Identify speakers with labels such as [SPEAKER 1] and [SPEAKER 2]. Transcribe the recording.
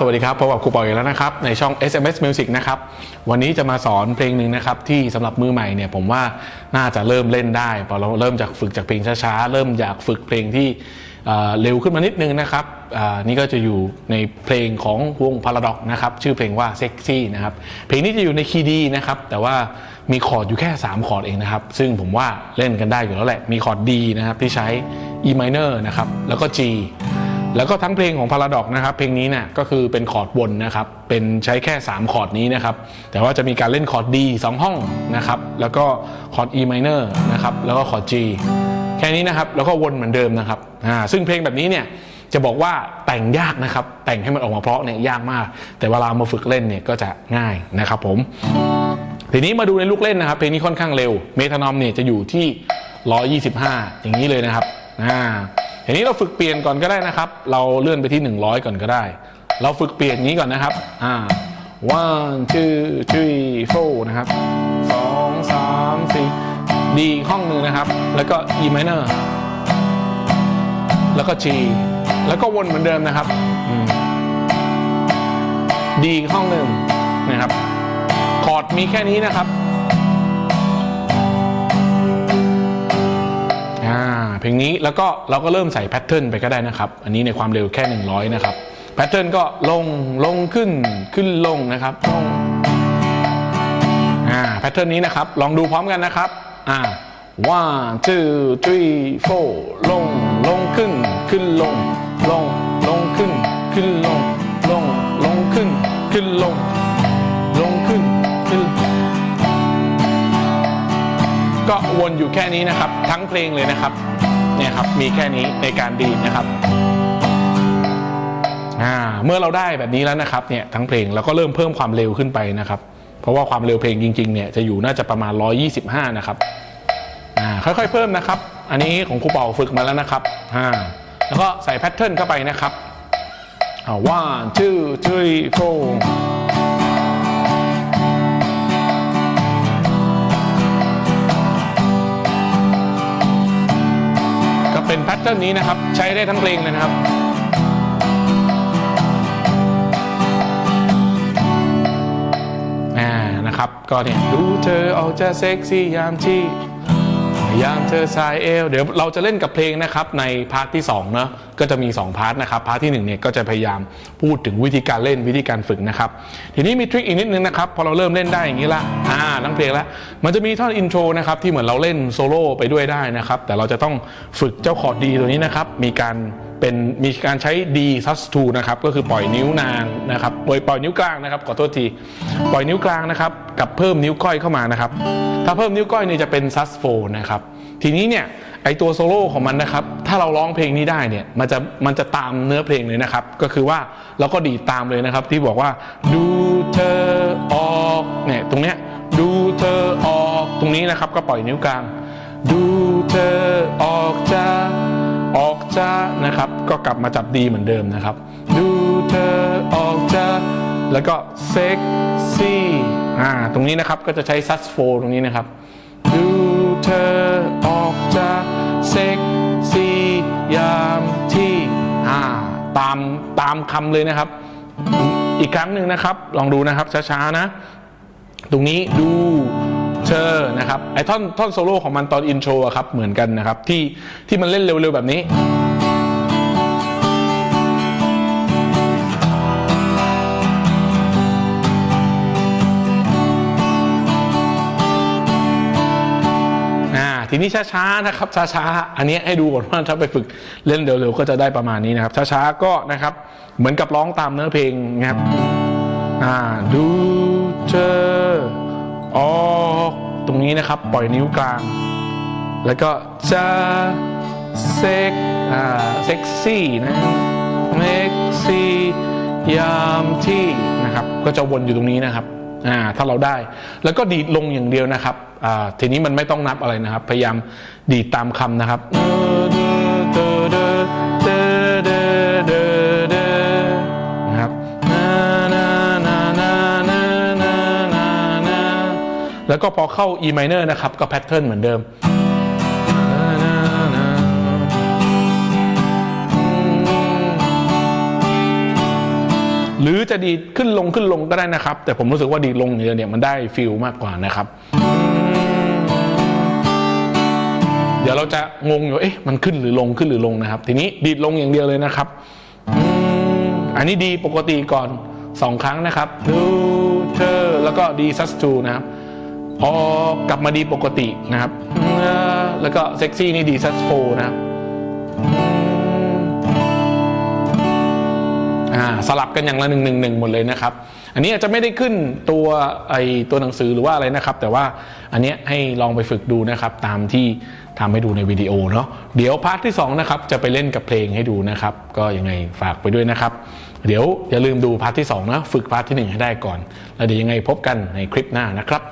[SPEAKER 1] สวัสดีครับพบกับครูปอยอีกแล้วนะครับในช่อง SMS Music นะครับวันนี้จะมาสอนเพลงหนึ่งนะครับที่สำหรับมือใหม่เนี่ยผมว่าน่าจะเริ่มเล่นได้พอเราเริ่มจากฝึกจากเพลงช้าๆ เริ่มจากฝึกเพลงที่เร็วขึ้นมานิดนึงนะครับอ่านี่ก็จะอยู่ในเพลงของวง Paradox นะครับชื่อเพลงว่า Sexy นะครับเพลงนี้จะอยู่ในคีย์ดีนะครับแต่ว่ามีคอร์ดอยู่แค่ 3 คอร์ดเองนะครับซึ่งผมว่าเล่นกันได้อยู่แล้วแหละมีคอร์ด D นะครับที่ใช้ E minor นะครับแล้วก็ G แล้วก็ทั้งเพลงของ Paradox นะครับเพลงนี้เนี่ยก็คือเป็นคอร์ดวนนะครับเป็นใช้แค่ 3 คอร์ดนี้นะครับแต่ว่าจะมีการเล่นคอร์ด D 2ห้องนะครับแล้วก็คอร์ด E minor นะครับแล้วก็คอร์ด G แค่นี้นะครับแล้วก็วนเหมือนเดิมนะครับอ่าซึ่งเพลงแบบนี้เนี่ยจะบอกว่าแต่งยากนะครับ แต่งให้มันออกมาเพราะเนี่ยยากมาก แต่เวลามาฝึกเล่นเนี่ยก็จะง่ายนะครับผมทีนี้มาดูในลูกเล่นนะครับ เพลงนี้ค่อนข้างเร็ว เมทานอมเนี่ยจะอยู่ที่ 125 อย่างนี้เลยนะครับอ่า ทีนี้เราฝึกเปลี่ยนก่อนก็ได้นะครับ เราเลื่อนไปที่ 100 ก่อนก็ได้ เราฝึกเปลี่ยนนี้ก่อนนะครับอ่า one two three four นะครับสองสามสี่ดีห้องหนึ่งนะครับ แล้วก็ E minor แล้วก็ G แล้วก็วนเหมือนเดิมนะครับดีห้องหนึ่งนะครับ คอร์ดมีแค่นี้นะครับ อ่าเพลงนี้แล้วก็เราก็เริ่มใส่แพทเทิร์นไปก็ได้นะครับ อันนี้ในความเร็วแค่ 100 นะครับ แพทเทิร์นก็ลงลงขึ้นขึ้นลงนะครับลงอ่าแพทเทิร์นนี้นะครับ ลองดูพร้อมกันนะครับอ่า one two three four ลงลงขึ้นขึ้นลงลงลงขึ้น ขึ้นลงลงลงขึ้น ขึ้นลง ลงขึ้น ก็วนอยู่แค่นี้นะครับ ทั้งเพลงเลยนะครับเนี่ยครับมีแค่นี้ในการดีดนะครับอ่าเมื่อเราได้แบบนี้แล้วนะครับเนี่ยทั้งเพลงเราก็เริ่มเพิ่มความเร็วขึ้นไปนะครับ เพราะว่าความเร็วเพลงจริงๆเนี่ยจะอยู่น่าจะประมาณ 125 นะครับอ่าค่อยๆเพิ่มนะครับ อันนี้ของครูเป่าฝึกมาแล้วนะครับอ่าแล้วก็ใส่แพทเทิร์นเข้าไปนะครับอ่า one two three four เป็นแพทเทิร์นนี้นะครับ ใช้ได้ทั้งเพลงเลยนะครับอ่านะครับก็เนี่ยดูเธอออกจะเซ็กซี่ยามที่ ยามเธอสายเอวเดี๋ยวเราจะเล่นกับเพลงนะครับในพาร์ทที่2เนาะก็จะมี 2 พาร์ทนะครับพาร์ทที่1เนี่ยก็จะพยายามพูดถึงวิธีการเล่นวิธีการฝึกนะครับทีนี้มีทริคอีกนิดนึงนะครับพอเราเริ่มเล่นได้อย่างนี้ละอ่าทั้งเพลงละมันจะมีท่อนอินโทรนะครับที่เหมือนเราเล่นโซโล่ไปด้วยได้นะครับแต่เราจะต้องฝึกเจ้าคอร์ดดีตัวนี้นะครับมีการ เป็นมีการใช้ D sus 2นะครับก็คือปล่อยนิ้วนางนะครับปล่อยปล่อยนิ้วกลางนะครับขอโทษทีปล่อยนิ้วกลางนะครับกับเพิ่มนิ้วก้อยเข้ามานะครับถ้าเพิ่มนิ้วก้อยเนี่ยจะเป็น sus 4นะครับทีนี้เนี่ยไอตัวโซโล่ของมันนะครับถ้าเราร้องเพลงนี้ได้เนี่ยมันจะมันจะตามเนื้อเพลงเลยนะครับก็คือว่าเราก็ดีตามเลยนะครับที่บอกว่าดูเธอออกเนี่ยตรงเนี้ยดูเธอออกตรงนี้นะครับก็ปล่อยนิ้วกลาง ดูเธอออกจะออก จะนะครับ ก็กลับมาจับดีเหมือนเดิมนะครับ ดูเธอออกจะแล้วก็เซ็กซี่อ่าตรงนี้นะครับก็จะใช้ซัสโฟตรงนี้นะครับ ดูเธอออกจะเซ็กซี่ยามที่อ่าตามตามคำเลยนะครับ อีกครั้งหนึ่งนะครับ ลองดูนะครับช้าๆนะ ตรงนี้ดู เธอนะครับไอ้ท่อนท่อนโซโล่ของมันตอนอินโทรครับเหมือนกันนะครับที่ที่มันเล่นเร็วๆแบบนี้อ่าทีนี้ช้าๆนะครับช้าๆอันนี้ให้ดูก่อนว่าถ้าไปฝึกเล่นเร็วๆก็จะได้ประมาณนี้นะครับช้าๆก็นะครับเหมือนกับร้องตามเนื้อเพลงนะครับอ่าดูเธอออก รงนี้นะครับ ปล่อยนิ้วกลาง แล้วก็จะเซ็กอ่าเซ็กซี่นะเม็กซี่ยามที่นะครับ ก็จะวนอยู่ตรงนี้นะครับอ่าถ้าเราได้ แล้วก็ดีดลงอย่างเดียวนะครับอ่าทีนี้มันไม่ต้องนับอะไรนะครับ พยายามดีดตามคำนะครับนะครับ แล้วก็พอเข้า E minor นะครับ ก็แพทเทิร์นเหมือนเดิม หรือจะดีดขึ้นลงขึ้นลงก็ได้นะครับ แต่ผมรู้สึกว่าดีดลงอย่างเดียวเนี่ยมันได้ฟิลมากกว่านะครับ เดี๋ยวเราจะงงอยู่เอ๊ะมันขึ้นหรือลงขึ้นหรือลงนะครับ ทีนี้ดีดลงอย่างเดียวเลยนะครับ อันนี้ดีปกติก่อนสองครั้งนะครับดูเธอแล้วก็ดีซัสทูนะครับ พอกลับมาดีปกตินะครับ แล้วก็เซ็กซี่นี่ดีซัสโฟนะครับอ่าสลับกันอย่างละหนึ่งหนึ่งหนึ่งหมดเลยนะครับ อันนี้อาจจะไม่ได้ขึ้นตัวไอตัวหนังสือหรือว่าอะไรนะครับ แต่ว่าอันนี้ให้ลองไปฝึกดูนะครับ ตามที่ทำให้ดูในวิดีโอเนาะเดี๋ยวพาร์ทที่2นะครับจะไปเล่นกับเพลงให้ดูนะครับ ก็ยังไงฝากไปด้วยนะครับ เดี๋ยวอย่าลืมดูพาร์ทที่2นะฝึกพาร์ทที่ 1 ให้ได้ก่อน แล้วเดี๋ยวยังไงพบกันในคลิปหน้านะครับ